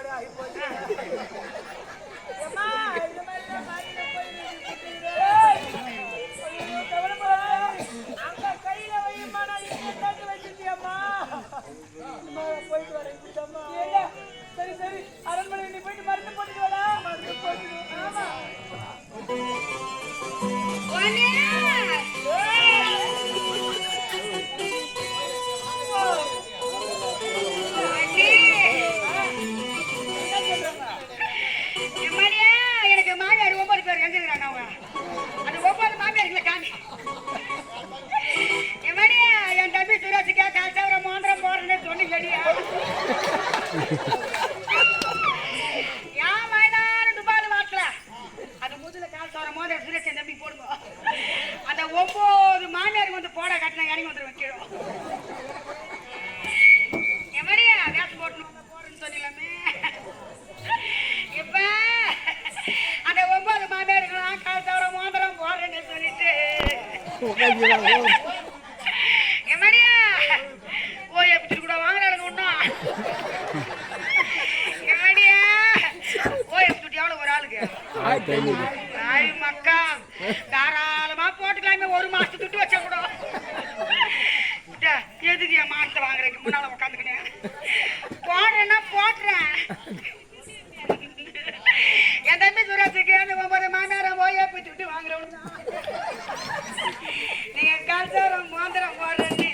agora e pode. அந்த ஒன்பது மாமியாருக்கு வந்து போட கட்டின இறங்கி வந்துடும் வைக்கிறோம் எவடியா வேஷம் போட்டு போடுன்னு சொன்னீங்களாமே. இப்ப அந்த ஒன்பது மாமியாருக்கெல்லாம் காசாவர மோதிரம் போடுறேன்னு சொல்லிட்டு. ஆய் மக்கா தாராளமா போட்டுக்கலாமே. ஒரு மாசத்துக்கு துட்டு வச்சா கூட. டே, எதுக்கு என் மானத்தை வாங்குறதுக்கு முன்னால உட்காந்துக்கிட்டேன் போடுறேன்னா போடுறேன் என் தம்பி சுரேஷுக்கு அந்த ஒன்பது மாமியாரம் போய் போய் விட்டு வாங்குறவங்க நீங்க கல்சாரம் மோந்திரம் போடுறேன்னு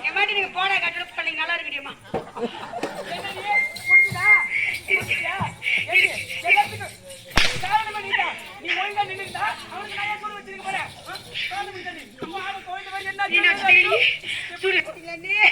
என் மாட்டி நீங்க போட கட்டல பண்ணி நல்லா இருக்குடியம்மா Ni nak cerita ni. Sudah. Sudah.